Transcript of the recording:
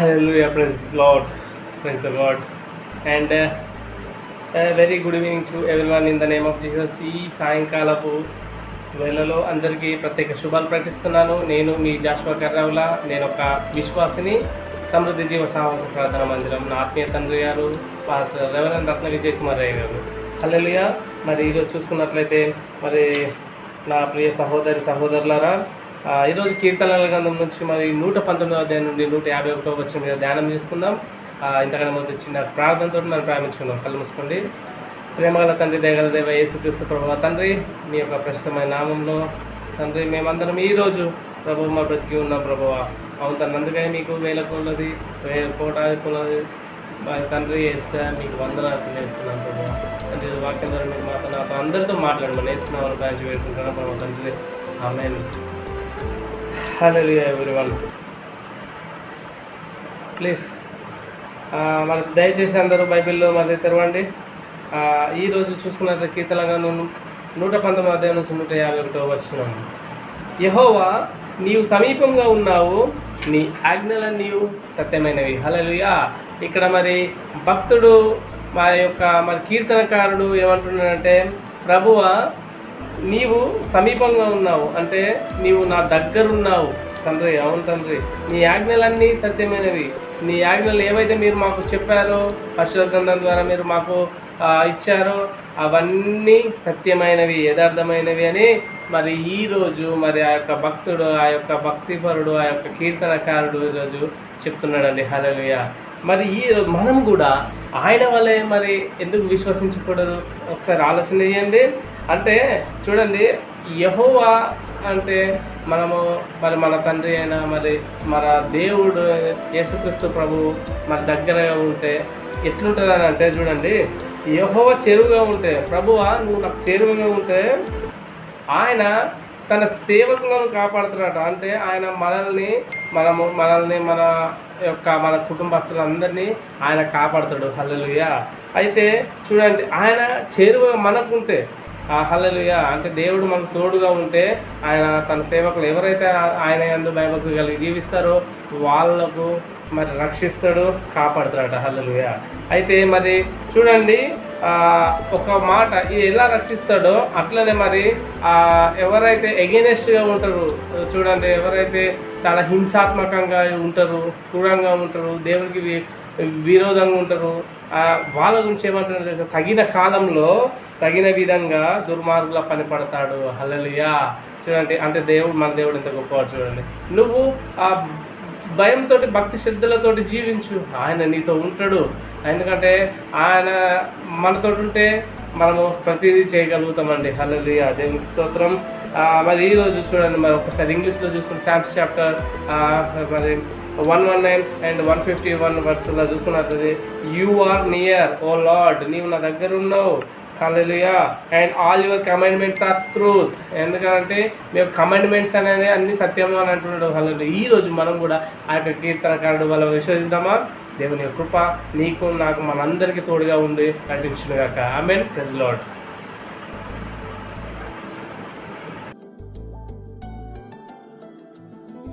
Hallelujah, praise Lord, praise the God. And very good evening to everyone in the name of Jesus ఈ సాయంకాలపు వేళలో అందరికీ ప్రత్యేక శుభాలు ప్రకటిస్తున్నాను. నేను మీ జాషువా కర్రావుల. నేను ఒక విశ్వాసిని సమృద్ధి జీవ సాహస ప్రార్థన మందిరం. నా ఆత్మీయ తండ్రి గారు పాస్టర్ రెవరెండ్ రత్న విజయ్ కుమార్ రాయ్ గారు. హల్లెలూయా మరి ఈరోజు చూసుకున్నట్లయితే మరి నా ప్రియ సహోదరి సహోదరులారా ఈరోజు కీర్తనల గ్రంథం నుంచి మరి నూట పంతొమ్మిదవ అధ్యాయం నుండి నూట యాభై ఒకటో వచ్చిన మీద ధ్యానం చేసుకుందాం. ఇంతకన్నా ముందు చిన్న ప్రార్థనతో మనం ప్రారంభించుకుందాం. కళ్ళు మూసుకోండి. ప్రేమగల తండ్రి దయగల దేవ యేసుక్రీస్తు ప్రభావ తండ్రి మీ యొక్క ప్రస్తుతమైన నామంలో తండ్రి మేమందరం ఈరోజు ప్రభు మా బ్రతికి ఉన్నాం ప్రభువ. అవును తండ్రి అందుకని మీకు వేల కొలది వేల కోటాది కొలది. మా తండ్రి వేస్తే మీకు వందల తెలియజేస్తున్నాం ప్రభు తండ్రి వాక్యం ద్వారా మీకు మాతో నాతో అందరితో మాట్లాడమని వేస్తున్నాం వాళ్ళు బ్రాంచ్ పెట్టుకుంటున్నాం ప్రభు తండ్రి ఆమె హలో ఎవ్రీవన్ ప్లీజ్. మనకు దయచేసి అందరూ బైబిల్లో మళ్ళీ తెరవండి. ఈరోజు చూసుకున్నట్టు కీర్తనగా నూట పంతొమ్మిది అధ్యాయం నుంచి నూట యాభై ఒకటో వచ్చిన యహోవా నీవు సమీపంగా ఉన్నావు నీ ఆజ్ఞలన్నీ నీవు సత్యమైనవి. హలలుయా ఇక్కడ మరి భక్తుడు మా యొక్క మరి కీర్తనకారుడు ఏమంటున్నాడంటే ప్రభువా నీవు సమీపంగా ఉన్నావు. అంటే నీవు నా దగ్గరున్నావు. తండ్రి అవును తండ్రి. నీ ఆజ్ఞలన్నీ సత్యమైనవి. నీ ఆజ్ఞలు ఏవైతే మీరు మాకు చెప్పారో పరిశుద్ధ గ్రంథం ద్వారా మీరు మాకు ఇచ్చారో అవన్నీ సత్యమైనవి యథార్థమైనవి అని మరి ఈరోజు మరి ఆ యొక్క భక్తుడు ఆ యొక్క భక్తిపరుడు ఆ యొక్క కీర్తనకారుడు ఈరోజు చెప్తున్నాడండి. హలలుయ మరి ఈ మనం కూడా ఆయన వల్లే మరి ఎందుకు విశ్వసించకూడదు? ఒకసారి ఆలోచన చేయండి. అంటే చూడండి యహోవా అంటే మనము మరి మన తండ్రి అయినా మరి మన దేవుడు యేసుక్రీస్తు ప్రభు మన దగ్గరగా ఉంటే ఎట్లుంటుంది అని అంటే చూడండి యహోవా చెరువుగా ఉంటే ప్రభువా నువ్వు నాకు చేరువగా ఉంటే ఆయన తన సేవకులను కాపాడుతున్నాడు. అంటే ఆయన మనల్ని మనము మనల్ని మన యొక్క మన కుటుంబస్తులందరినీ ఆయన కాపాడుతాడు. హల్లెలూయా. అయితే చూడండి ఆయన చేరువగా మనకుంటే ఆ హల్లెలూయా. అంటే దేవుడు మనకు తోడుగా ఉంటే ఆయన తన సేవకులు ఎవరైతే ఆయన ఎందు భయభక్తి కలిగి జీవిస్తారో వాళ్ళకు మరి రక్షిస్తాడు కాపాడుతాడట. హల్లెలూయా. అయితే మరి చూడండి ఒక మాట ఇది ఎలా రక్షిస్తాడో అట్లనే మరి ఎవరైతే ఎగెనెస్ట్గా ఉంటారు చూడండి ఎవరైతే చాలా హింసాత్మకంగా ఉంటారు క్రూరంగా ఉంటారు దేవుడికి విరోధంగా ఉంటారు వాళ్ళ గురించి ఏమంటున్నారు తగిన కాలంలో తగిన విధంగా దుర్మార్గుల పని పడతాడు. చూడండి అంటే దేవుడు మన దేవుడు ఎంత గొప్పవాడు చూడండి. నువ్వు ఆ భయంతో భక్తి శ్రద్ధలతోటి జీవించు. ఆయన నీతో ఉంటాడు. ఎందుకంటే ఆయన మనతో ఉంటే మనము ప్రతిదీ చేయగలుగుతామండి. హలది దేవునికి స్తోత్రం. మరి ఈరోజు చూడండి మరి ఒకసారి ఇంగ్లీష్లో చూసుకుంటే శామ్స్ చాప్టర్ మరి one one nine and one fifty one వర్స్లో చూసుకున్నట్లయితే you are near O Lord నీవు నా దగ్గర ఉన్నావు. Hallelujah and all your commandments are truth ఎందుకంటే మేము కమాండ్మెంట్స్ అనేది అన్ని సత్యం అని అంటున్నాడు. హల్లెలూయా ఈ రోజు మనం కూడా ఆ యొక్క కీర్తనకారుడు వల్ల విశ్వసిద్దామా? దేవుని కృప నీకు నాకు మనందరికీ తోడుగా ఉండి నటించిన ఐ మీన్ ప్రెజ్ లాడ్